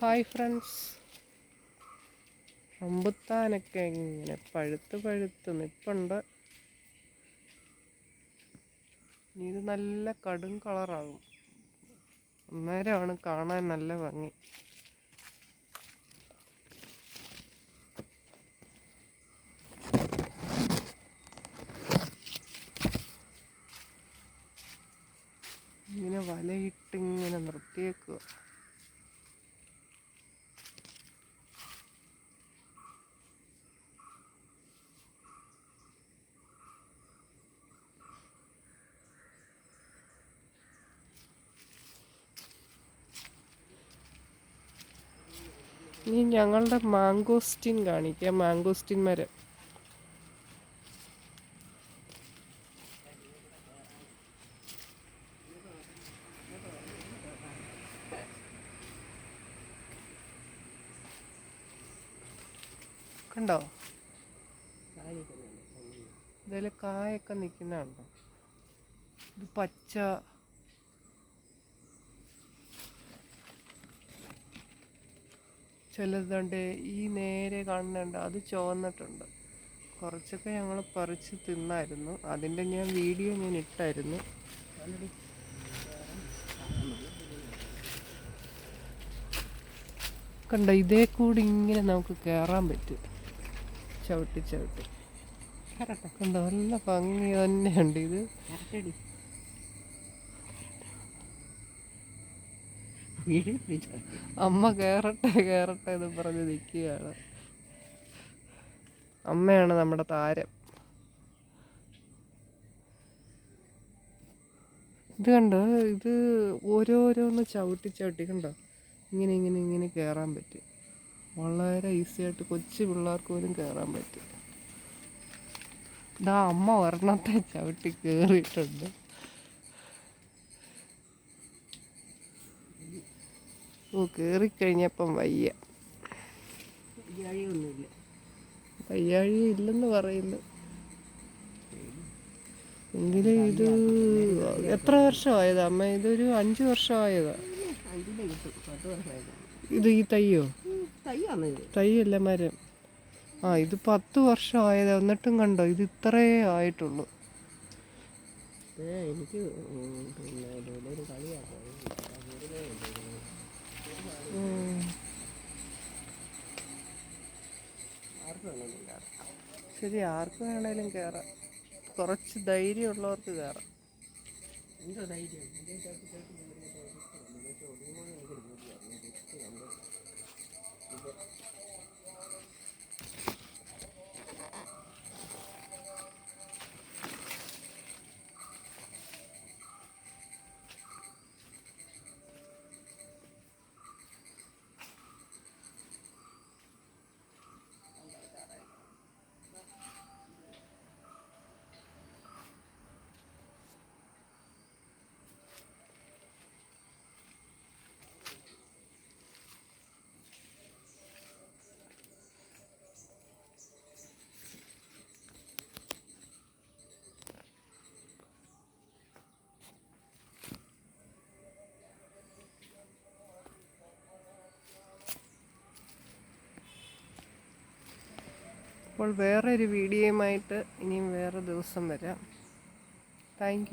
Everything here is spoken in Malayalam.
ഹായ് ഫ്രണ്ട്സ് റംബുത്താനൊക്കെ ഇങ്ങനെ പഴുത്ത് പഴുത്ത് നിപ്പുണ്ട്. ഇത് നല്ല കടും കളറാകും. അന്നേരമാണ് കാണാൻ നല്ല ഭംഗി. ഇങ്ങനെ വലയിട്ട് ഇങ്ങനെ നിർത്തിയേക്കുക. ഇനി ഞങ്ങളുടെ മാങ്കോസ്റ്റിൻ കാണിക്കാം മാങ്കോസ്റ്റിൻ മരം. കണ്ടോ? ഇതിൽ കായൊക്കെ നിൽക്കുന്നുണ്ടോ ഇത് പച്ച ചിലതുണ്ട് ഈ നേരെ കാണുന്നുണ്ട് അത് ചുവന്നിട്ടുണ്ട്. കുറച്ചൊക്കെ ഞങ്ങൾ പറിച്ച് തിന്നായിരുന്നു. അതിന്റെ ഞാൻ വീഡിയോ ഞാൻ ഇട്ടായിരുന്നു. കണ്ട ഇതേ കൂടി ഇങ്ങനെ നമുക്ക് കയറാൻ പറ്റും. ചവിട്ടി ചവിട്ടി. കണ്ടോ നല്ല ഭംഗി തന്നെയുണ്ട് ഇത്. അമ്മ കയറട്ടെ കയറട്ടെ എന്ന് പറഞ്ഞ് നിൽക്കുകയാണ്. അമ്മയാണ് നമ്മുടെ താരം. ഇത് കണ്ടോ? ഇത് ഓരോരോന്ന് ചവിട്ടി ചവിട്ടി കണ്ടോ? ഇങ്ങനെ ഇങ്ങനെ ഇങ്ങനെ കയറാൻ പറ്റും. വളരെ ഈസി ആയിട്ട് കൊച്ചു പിള്ളേർക്ക് പോലും കയറാൻ പറ്റും. ഇതാ അമ്മ ഒരെണ്ണത്തെ ചവിട്ടി കയറിയിട്ടുണ്ട് കയറിക്കഴിഞ്ഞപ്പം വയ്യ. വയ്യാഴിയൊന്നുമില്ല വയ്യാഴി ഇല്ലെന്ന് പറയുന്നു എങ്കിലും ഇത് എത്ര വർഷമായതാ? അമ്മ ഇതൊരു അഞ്ചു വർഷമായതാ. ഇത് ഈ തയ്യോ? തയ്യല്ല മരം? ആ ഇത് പത്ത് വർഷമായത്. എന്നിട്ടും കണ്ടോ? ഇത് ഇത്രേ ആയിട്ടുള്ളൂ. എനിക്ക് പിന്നെ കയറാം ശരി ആർക്ക് വേണേലും കയറാം കുറച്ച് ധൈര്യമുള്ളവർക്ക് കയറാം എന്തോ ധൈര്യം ഇതിന്റെ ചവിട്ടി ചവിട്ടി ഇങ്ങനെ ചവിട്ടി ഇതിലേക്ക് ഒതുങ്ങുമ്പോൾ എനിക്കൊരു പേടിയാണ് ഞാൻ ജസ്റ്റ് കണ്ട് ഇത് അപ്പോൾ വേറെ ഒരു വീഡിയോയുമായിട്ട് ഇനിയും വേറെ ദിവസം വരാം. താങ്ക്